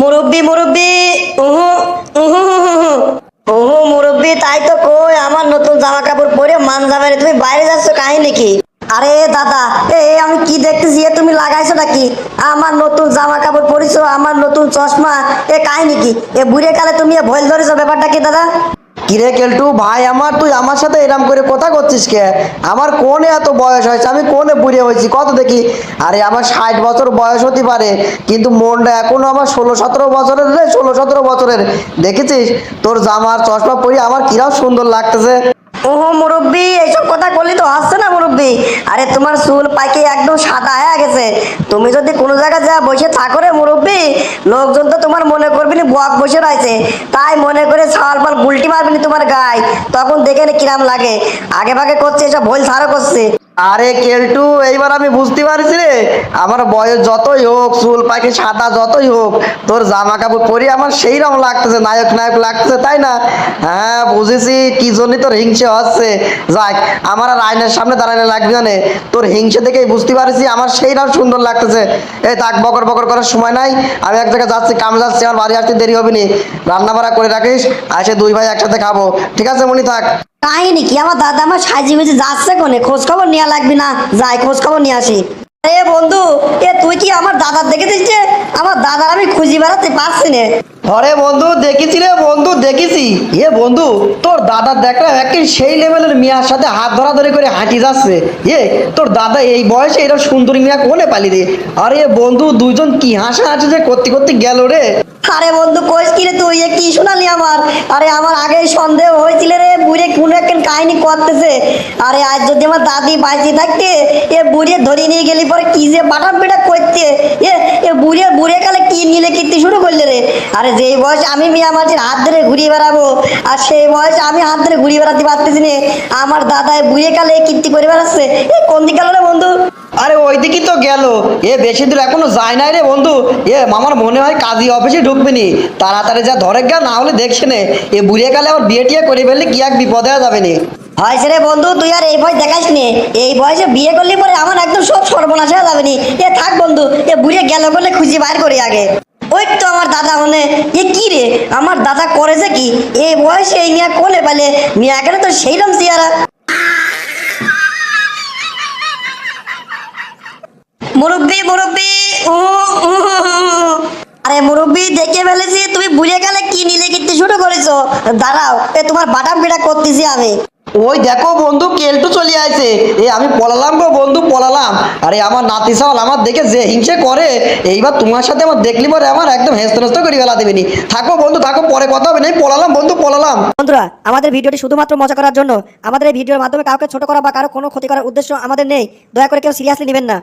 মুরব্বি মুরব্বি। উহু উহু উহু, মুরব্বি তাই তো কই আমার নতুন জামা কাপড় পরে মান যাবে তুমি বাইরে যাচ্ছ কাহিনী কি? আরে দাদা এ আমি কি দেখতেছি? এ তুমি লাগাইছো নাকি? আমার নতুন জামা কাপড় পরিছো আমার নতুন চশমা এ কাহিনী কি? এ বুড়ে কালে তুমি ভয় ধরেছো ব্যাপারটা কি দাদা? কিরে কেলটু, ভাই আমার, তুই আমার সাথে এরম করে কথা করছিস কে? আমার কোনে এত বয়স হয়েছে? আমি কোনে বুড়ে হয়েছি? কত দেখি? আরে আমার ষাট বছর বয়স হতে পারে, কিন্তু মনটা এখনও আমার ষোলো, সতেরো বছরের রে, ষোলো, সতেরো বছরের। দেখেছিস? তোর জামার চশমা পরি আমার কিরাও সুন্দর লাগতেছে। ওহো, মুরব্বী, এইসব কথা করলি তো আসছে না আরে তোমার চুল পাকি একদম সাদা হয়ে গেছে। তুমি যদি কোনো জায়গায় যা বসে থাকো রে মুরব্বি, লোকজন তো তোমার মনে করবি না বক বসে রয়েছে। তাই মনে করে ছাল পাল গুলটি মারবি তোমার গায়ে। তখন দেখে নি কিরাম লাগে। আগে ভাগে করছে, এসব ভুল ছাড়ও করছে। আরে কেলটু, এইবার আমি বুঝতে পারছি রে। আমার বয়স যতই হোক, চুল, পাখি, সাদা যতই হোক, তোর জামা কাপড় পরি আমার সেই রকম লাগতেছে, নায়ক নায়ক লাগতেছে, তাই না? হ্যাঁ বুঝেছি, কি জন্যই তোর হিংসে হচ্ছে? যাক, আমার আর আয়নার সামনে দাঁড়ানো লাগবে না। তোর হিংসে দেখেই বুঝতে পারছি, আমার সেই রকম সুন্দর লাগতেছে। এই থাক, বকর বকর করার সময় নাই। আমি এক জায়গায় যাচ্ছি, কাম যাচ্ছি, আমার বাড়ি আসতে দেরি হবে নি। রান্না বাড়া করে রাখিস আসে দুই ভাই একসাথে খাব। ঠিক আছে মনি থাক। কাহিনী কি আমার দাদা আমার সাজি গুজি যাচ্ছে কোনে? খোঁজ খবর নেওয়া লাগবে না। যাই খোঁজ খবর নিয়ে আসি। এ বন্ধু, এ তুই কি আমার দাদার দেখে দিচ্ছে আমার দাদার আমি খুঁজি বেড়াতে পারছি না। আরে বন্ধু, দেখেছি রে বন্ধু, দেখেছি। এ বন্ধু, তোর দাদা দেখলাম একদিন সেই লেভেলের মিয়ার সাথে হাত ধরাধরি করে হাঁটি যাচ্ছে। এ, তোর দাদা এই বয়সে এরকম সুন্দরী মিয়া কোনে পালি রে আরে বন্ধু, দুইজন কি হাসা হাসি যে করতে করতে গেল রে? আরে বন্ধু, কইস কি রে তুই? এ কি শোনালি আমার? আরে আমার আগেই সন্দেহ হয়েছিল রে, বুড়ে কোন একটা কাহিনী করতেছে। আরে আজ যদি আমার দাদি বাইচে থাকতে, এ বুড়ে ধরে নিয়ে গেলি পরে কি যে বাটা বেটা করতে? এ এ বুড়ে বুড়ে কালে কি নিলে কীর্তি শুরু করলে রে? আরে যেই বয়স আমি মিয়া মাঝির হাত ধরে ঘুরিয়ে বেড়াবো, আর সেই বয়স আমি হাত ধরে ঘুরিয়ে বেড়াতে পারতেছি না। আমার দাদা এ বুড়ে কালে কীর্তি করে বেড়াচ্ছে। এ কোন দিকে গেল রে বন্ধু? আরে ওই দিকই তো গেল। এ বেশি দূর এখনও যায় নাই রে বন্ধু। এ আমার মনে হয় কাজী অফিসে ঢুকবে নি। তাড়াতাড়ি যা ধরে গা, না হলে দেখছে নে। এ বুড়িয়ে গেলে আবার বিয়ে টিয়ে করে ফেললে কি এক বিপদে যাবে নি। হয়েছে রে বন্ধু, তুই আর এই বয়স দেখাস নি। এই বয়সে বিয়ে করলি পরে আমার একদম সব সর্বনাশ হয়ে যাবে নি। এ থাক বন্ধু, এ বুড়িয়ে গেল বলে খুঁজে বাইর করি আগে। ওই তো আমার দাদা মনে, এ কি রে? আমার দাদা করেছে কি? এই বয়সে এই মিয়া কোলে পালে, মিয়া কেন তো সেইরকম চেয়ারা মুরব্বি মুরব্বি উ, আরে মুরব্বি দেখে ফেলেছি তুমি বুঝে গেলে কি নিলে কিনতে শুরু করেছ? দাঁড়াও এ তোমার বাটাম পিটা করতেছি আমি। ওই দেখো বন্ধু কেলটু চলে আসে এ আমি পলালাম গো বন্ধু পলালাম। আরে আমার নাতি সাল আমার দেখে যে হিংসে করে এইবার তোমার সাথে আমার দেখলি পরে আমার একদম হেস্ত হেস্ত করে ফেলা দেবেনি থাকো বন্ধু থাকো পরে কথা হবে। না পলালাম বন্ধু পলালাম। বন্ধুরা আমাদের ভিডিওটি শুধুমাত্র মজা করার জন্য। আমাদের এই ভিডিওর মাধ্যমে কাউকে ছোট করা বা কারও কোনো ক্ষতি করার উদ্দেশ্য আমাদের নেই। দয়া করে কেউ সিরিয়াসলি নেবেন না।